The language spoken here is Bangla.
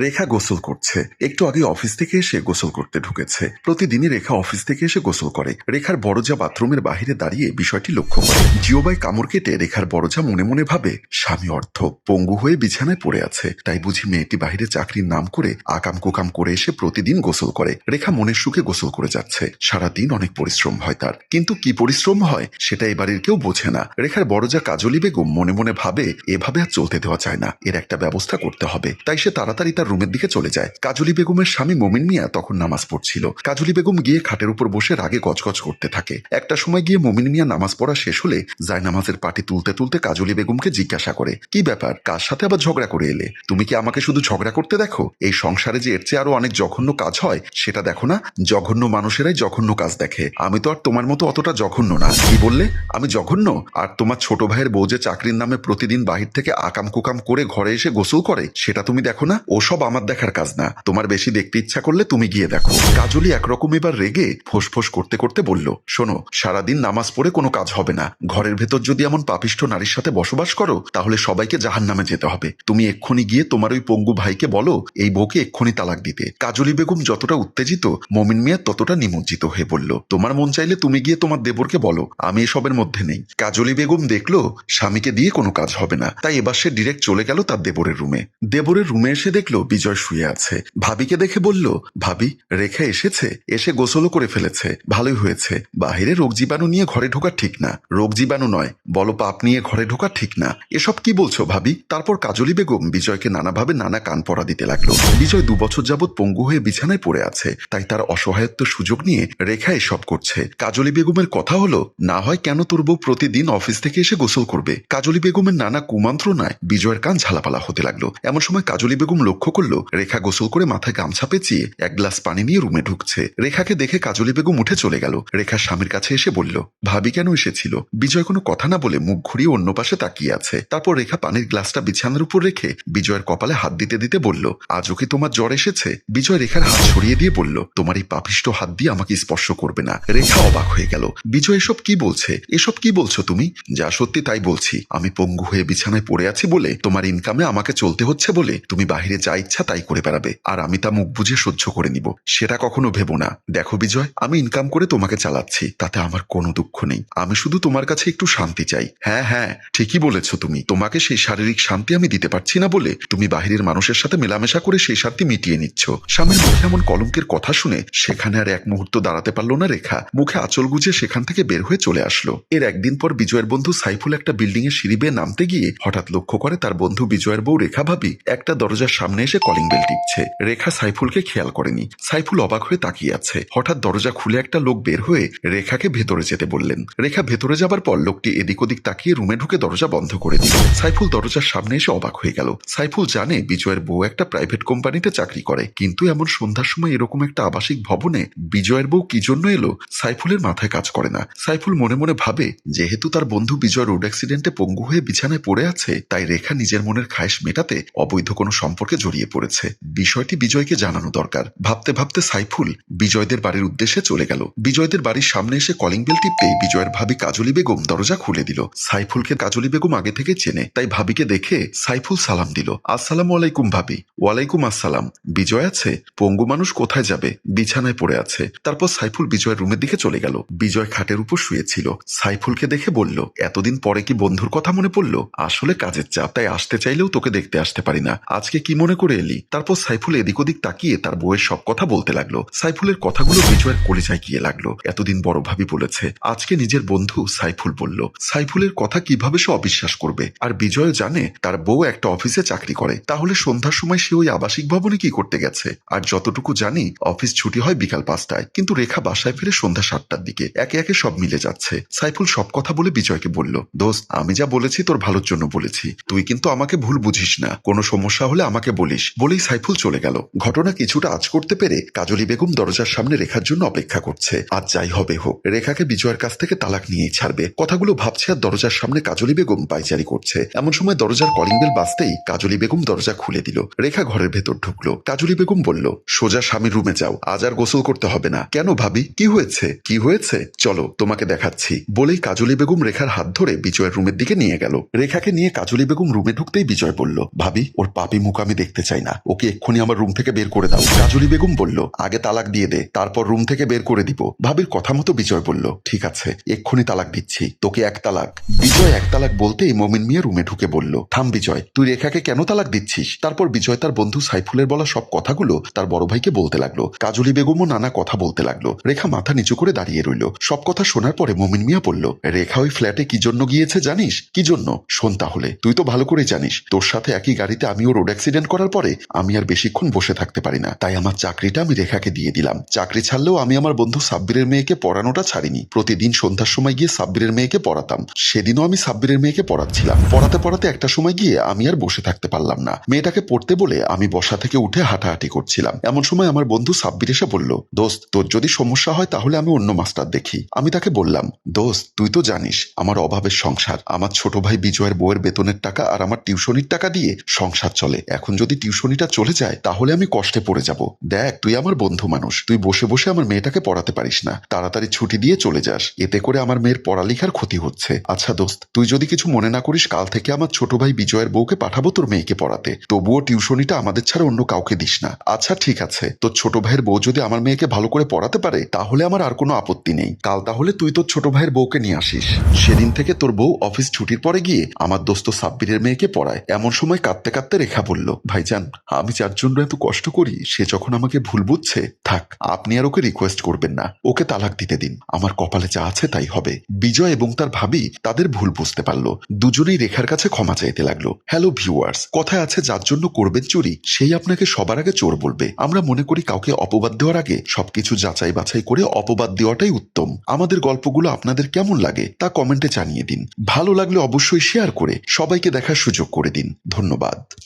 রেখা গোসল করছে। একটু আগে অফিস থেকে এসে গোসল করতে ঢুকেছে। প্রতিদিনই রেখা অফিস থেকে এসে গোসল করে। রেখার বড়জা বাথরুমের বাহিরে দাঁড়িয়ে বিষয়টি লক্ষ্য করে। জিওবাই কামড় কেটে রেখার বড়জা মনে মনে ভাবে, স্বামী অর্থ, পঙ্গু হয়ে বিছানায় পড়ে আছে। তাই বুঝি মেয়েটি বাহিরে চাকরির নাম করে আকাম কুকাম করে এসে প্রতিদিন গোসল করে। রেখা মনের সুখে গোসল করে যাচ্ছে। সারাদিন অনেক পরিশ্রম হয় তার। কিন্তু কি পরিশ্রম হয়, সেটা এবারের কেউ বোঝে না। রেখার বড়জা কাজলি বেগম মনে মনে ভাবে, এভাবে আর চলতে দেওয়া যায় না। এর একটা ব্যবস্থা করতে হবে। তাই সে তাড়াতাড়ি তার রুমের দিকে চলে যায়। কাজলি বেগমের স্বামী মমিন মিয়া তখন নামাজ পড়ছিল। কাজলি বেগম গিয়ে খাটের উপর বসে রাগে গজগজ করতে থাকে। একটা সময় গিয়ে মমিন মিয়া নামাজ পড়া শেষ হলে যায় নামাজের পাটি তুলতে তুলতে কাজলি বেগমকে জিজ্ঞাসা করে, কি ব্যাপার? কার সাথে আবার ঝগড়া করে এলে? তুমি কি আমাকে শুধু ঝগড়া করতে দেখো? এই সংসারে যে এর চেয়ে আরও অনেক জঘন্য কাজ হয়, সেটা দেখো না? জঘন্য মানুষেরাই জঘন্য কাজ দেখে। আমি তো আর তোমার মতো অতটা জঘন্য না। কি বললে? আমি জঘন্য? আর তোমার ছোট ভাইয়ের বউ যে চাকরির নামে প্রতিদিন বাহির থেকে আকাম কুকাম করে ঘরে এসে গোসল করে, সেটা তুমি দেখো না? ওসব আমার দেখার কাজ না। তোমার বেশি দেখতে ইচ্ছা করলে তুমি গিয়ে দেখো। কাজলি একরকম এবার রেগে ফোঁস করতে করতে বলল, শোনো, সারাদিন নামাজ পড়ে কোনো কাজ হবে না। ঘরের ভেতর যদি এমন পাপিষ্ঠ নারীর সাথে বসবাস করো, তাহলে সবাইকে জাহান নামে যেতে হবে। তুমি এক্ষুনি গিয়ে তোমার ওই পঙ্গু ভাইকে বলো, এই বউকে এক্ষুনি তালাক দিতে। কাজলি বেগম যতটা উত্তেজিত, মমিন মিয়া ততটা নিমজ্জিত হয়ে বলল, তোমার মন চাইলে তুমি গিয়ে তোমার দেবরকে বলো, আমি এসবের মধ্যে নেই। কাজলি বেগম দেখল, স্বামীকে দিয়ে কোনো কাজ হবে না। তাই এবার সে ডিরেক্ট চলে গেল তার দেবরের রুমে দেবরের রুমে এসে দেখল বিজয় শুয়ে আছে। ভাবিকে দেখে বলল, ভাবি, রেখা এসেছে। এসে গোসলও করে ফেলেছে। ভালোই হয়েছে। বাহিরে রোগ জীবাণু নিয়ে ঘরে ঢোকা ঠিক না। রোগ জীবাণু নয়। বলো পাপ নিয়ে ঘরে ঢোকা ঠিক না। এসব কি বলছো, ভাবি? তারপর কাজলি বেগম বিজয়কে নানাভাবে নানা কান পড়া দিতে লাগল। বিজয় দু বছর যাবৎ পঙ্গু হয়ে বিছানায় পড়ে আছে। তাই তার অসহায়ত্ব সুযোগ নিয়ে রেখা এসব করছে। কাজলি বেগমের কথা হলো, না হয় কেন তোর বউ প্রতিদিন অফিস থেকে এসে গোসল করবে? কাজলি বেগমের নানা কুমন্ত্রণায় বিজয়ের কান ঝালাপালা হতে লাগল। এমন সময় কাজলি বেগম লক্ষ্য করল। রেখা গোসল করে মাথায় গামছা পেঁচিয়ে এক গ্লাস পানি নিয়ে রুমে ঢুকছে। রেখাকে দেখে কাজলি বেগম উঠে চলে গেল। রেখার স্বামীর কাছে এসে বলল, ভাবি কেন এসেছিল? বিজয় কোনো কথা না বলে মুখ ঘুরিয়ে অন্য পাশে তাকিয়ে আছে। তারপর রেখা পানির গ্লাসটা বিছানার উপর রেখে বিজয়ের কপালে হাত দিতে দিতে বলল, আজও কি তোমার জ্বর এসেছে? বিজয় রেখার হাত ছড়িয়ে দিয়ে বলল, তোমার এই পাপিষ্ট হাত দিয়ে আমাকে স্পর্শ করবে না। রেখা অবাক হয়ে গেল, বিজয় এসব কি বলছে? এসব কি বলছো তুমি? যা সত্যি তাই বলছি। আমি পঙ্গু হয়ে বিছানায় পড়ে আছি বলে তোমার ইনকামে আমাকে চলতে হচ্ছে বলে তুমি বাহিরে যা ইচ্ছা তাই করে বেড়াবে। আর আমি তা মুখ বুঝে সহ্য করে নিব। সেটা কখনো ভেবো না। দেখো বিজয়, আমি ইনকাম করে তোমাকে চালাচ্ছি। তাতে আমার কোনো দুঃখ নেই। আমি শুধু তোমার কাছে একটু শান্তি চাই। হ্যাঁ হ্যাঁ ঠিকই বলেছ তুমি। তোমাকে সেই শারীরিক শান্তি আমি দিতে পারছি না বলে তুমি বাহিরের মানুষের সাথে মেলামেশা করে সেই শান্তি মিটিয়ে নিচ্ছ। স্বামীর মুখে এমন কলঙ্কের কথা শুনে সেখানে আর এক মুহূর্ত দাঁড়াতে পারল না রেখা। মুখে আচল গুজে সেখান থেকে বের হয়ে চলে আসলো। এর একদিন পর বিজয়ের বন্ধু সাইফুল একটা বিল্ডিং এর সিঁড়ি বেয়ে নামতে গিয়ে হঠাৎ লক্ষ্য করে তার বন্ধু বিজয়ের বউ রেখা ভাবি। একটা দরজার সামনে এসে কলিং বেল টিপছে। রেখা সাইফুলকে খেয়াল করেনি। সাইফুল অবাক হয়ে তাকিয়ে আছে। হঠাৎ দরজা খুলে একটা লোক বের হয়ে রেখাকে ভেতরে যেতে বললেন। রেখা ভেতরে যাবার পর লোকটি এদিক ওদিক তাকিয়ে রুমে ঢুকে দরজা বন্ধ করে দিল। সাইফুল দরজার সামনে এসে অবাক হয়ে গেল। সাইফুল জানে বিজয়ের বউ একটা প্রাইভেট কোম্পানিতে চাকরি করে। কিন্তু এমন সন্ধ্যার সময় এরকম একটা আবাসিক ভবনে বিজয়ের বউ কি জন্য এলো, সাইফুলের মাথায় কাজ করে না। সাইফুল মনে মনে ভাবে, যেহেতু তার বন্ধু বিজয় রোড অ্যাক্সিডেন্টে পঙ্গু হয়ে বিছানায় পড়ে আছে, তাই রেখা নিজের মনের খায়েশ মেটাতে অবৈধ কোনো সম্পর্কে জড়িয়ে পড়েছে। বিষয়টি বিজয়কে জানানো দরকার। ভাবতে ভাবতে সাইফুল বিজয়দের বাড়ির উদ্দেশ্যে চলে গেল। বিজয়দের বাড়ির সামনে এসে কলিং বেল টিপতেই বিজয়ের ভাবি কাজলি বেগম দরজা খুলে দিল। সাইফুলকে কাজলি বেগম আগে থেকে চেনে, তাই ভাবিকে দেখে সাইফুল সালাম দিল। আসসালামু আলাইকুম ভাবি। ওয়ালাইকুম আসসালাম। বিজয় আছে? পঙ্গু মানুষ কোথায় যাবে? বিছানায় পড়ে আছে। তারপর সাইফুল বিজয়ের রুমের দিকে চলে গেল। বিজয় খাটের উপর শুয়েছিল। সাইফুলকে দেখে বলল, এতদিন পরে কি বন্ধুর কথা মনে পড়ল? আসলে কাজের চাপ, তাই আসতে চাইলেও তোকে দেখতে আসতে পারি না। আজকে কি মনে করে এলি। তারপর সাইফুল এদিক ওদিক তাকিয়ে তার বউয়ের সব কথা বলতে লাগল। সাইফুলের কথাগুলো বিজয়ের কলিজায় গিয়ে লাগল। এতদিন বড় ভাবি বলেছে। আজকে নিজের বন্ধু সাইফুল বলল, সাইফুলের কথা কীভাবে সে অবিশ্বাস করবে? আর বিজয় জানে তার বউ একটা অফিসে চাকরি করে। তাহলে সন্ধ্যার সময় সে ওই আবাসিক ভবনে কি করতে গেছে? আর যতটুকু জানি, অফিস ছুটি হয় বিকাল পাঁচটায়। কিন্তু রেখা বাসায় ফিরে সন্ধ্যা সাতটার দিকে। একে একে সব মিলে যাচ্ছে। সাইফুল সব কথা বলে বিজয়কে বলল, দোস্ত, আমি যা বলেছি তোর ভালোর জন্য বলেছি। তুই কিন্তু আমাকে ভুল বুঝিস না। কোনো সমস্যা হলে আমাকে বলিস বলেই সাইফুল চলে গেল। ঘটনা কিছুটা আজ করতে পেরে কাজলি বেগম দরজার সামনে রেখার জন্য অপেক্ষা করছে। আজ যাই হবে হোক, রেখাকে বিজয়ের কাছ থেকে তালাক নিয়েই ছাড়বে। কথাগুলো ভাবছে আর দরজার সামনে কাজলি বেগম পাইচারি করছে। এমন সময় দরজার কলিং বেল বাজতেই কাজলি বেগম দরজা খুলে দিল। রেখা ঘরের ভেতর ঢুকলো। কাজলি বেগম বলল, সোজা স্বামীর রুমে যাও, আজ আর গোসল করতে হবে না। কেন ভাবি? কি হয়েছে? কি হয়েছে? চলো, তোমাকে দেখাচ্ছি। বলেই কাজলি বেগম রেখার হাত ধরে বিজয়ের রুমের দিকে নিয়ে গেল। রেখাকে নিয়ে কাজলি বেগম রুমে ঢুকতেই বিজয় বলল, ভাবি, ওর পাপি মুখ আমি দেখতে শুনতে চাই না। ওকে এক্ষুনি আমার রুম থেকে বের করে দাও। কাজলি বেগম বলল, আগে তালাক দিয়ে দে, তারপর রুম থেকে বের করে দিব। ভাবির কথা মতো বিজয় বলল, ঠিক আছে, এক্ষুনি তালাক দিচ্ছি, তোকে এক তালাক। বিজয় এক তালাক বলতেই মমিন মিয়া রুমে ঢুকে বলল, থাম বিজয়, তুই রেখাকে কেন তালাক দিচ্ছিস? তারপর বিজয় তার বন্ধু সাইফুলের বলা সব কথাগুলো তার বড় ভাইকে বলতে লাগল। কাজলি বেগমও নানা কথা বলতে লাগল। রেখা মাথা নিচু করে দাঁড়িয়ে রইল। সব কথা শোনার পরে মমিন মিয়া বলল, রেখা ওই ফ্ল্যাটে কি জন্য গিয়েছে জানিস? কি জন্য? শোন তাহলে, তুই তো ভালো করে জানিস, তোর সাথে একই গাড়িতে আমিও রোড অ্যাক্সিডেন্ট করার পরে আমি আর বেশিক্ষণ বসে থাকতে পারি না। তাই আমার চাকরিটা আমি রেখাকে দিয়ে দিলাম। চাকরি ছাড়লেও আমি আমার বন্ধু সাব্বিরের মেয়েকে পড়ানোটা ছাড়িনি। প্রতিদিন সন্ধ্যার সময় গিয়ে সাব্বিরের মেয়েকে পড়াতাম। সেদিনও আমি সাব্বিরের মেয়েকে পড়াচ্ছিলাম। পড়াতে পড়াতে একটা সময় গিয়ে আমি আর বসে থাকতে পারলাম না। মেয়েটাকে পড়তে বলে আমি বসা থেকে উঠে হাঁটাহাঁটি করছিলাম। এমন সময় আমার বন্ধু সাব্বির এসে বলল, দোস্ত, তোর যদি সমস্যা হয় তাহলে আমি অন্য মাস্টার দেখি। আমি তাকে বললাম, দোস্ত, তুই তো জানিস, আমার অভাবের সংসার। আমার ছোট ভাই বিজয়ের বউয়ের বেতনের টাকা আর আমার টিউশনির টাকা দিয়ে সংসার চলে। এখন যদি টিউশনিটা চলে যায়, তাহলে আমি কষ্টে পড়ে যাব। দেখ, তুই আমার বন্ধু মানুষ। তুই বসে বসে আমার মেয়েটাকে পড়াতে পারিস না। তাড়াতাড়ি ছুটি দিয়ে চলে যাস। এতে করে আমার মেয়ের পড়ালেখার ক্ষতি হচ্ছে। আচ্ছা দোস্ত, তুই যদি কিছু মনে না করিস, কাল থেকে আমার ছোট ভাই বিজয়ের বউকে পাঠাবো তোর মেয়েকে পড়াতে। তবুও টিউশনিটা আমাদের ছাড়া অন্য কাউকে দিস না। আচ্ছা ঠিক আছে। তোর ছোট ভাইয়ের বউ যদি আমার মেয়েকে ভালো করে পড়াতে পারে, তাহলে আমার আর কোনো আপত্তি নেই। কাল তাহলে তুই তোর ছোট ভাইয়ের বউকে নিয়ে আসিস। সেদিন থেকে তোর বউ অফিস ছুটির পরে গিয়ে আমার দোস্ত সাব্বিরের মেয়েকে পড়ায়। এমন সময় কাঁদতে কাঁদতে রেখা বলল ভাইজান আমি যার জন্য এত কষ্ট করি, সে যখন আমাকে ভুল বুঝছে, থাক, আপনি আর ওকে রিকোয়েস্ট করবেন না। ওকে তালাক দিতে দিন। আমার কপালে যা আছে তাই হবে। বিজয় এবং তার ভাবি তাদের ভুল বুঝতে পারল। দুজনেই রেখার কাছে ক্ষমা চাইতে লাগল। হ্যালো ভিউয়ার্স কথায় আছে, যার জন্য করবেন চুরি, সেই আপনাকে সবার আগে চোর বলবে। আমরা মনে করি কাউকে অপবাদ দেওয়ার আগে সবকিছু যাচাই বাছাই করে অপবাদ দেওয়াটাই উত্তম। আমাদের গল্পগুলো আপনাদের কেমন লাগে, তা কমেন্টে জানিয়ে দিন। ভালো লাগলে অবশ্যই শেয়ার করে সবাইকে দেখার সুযোগ করে দিন। ধন্যবাদ।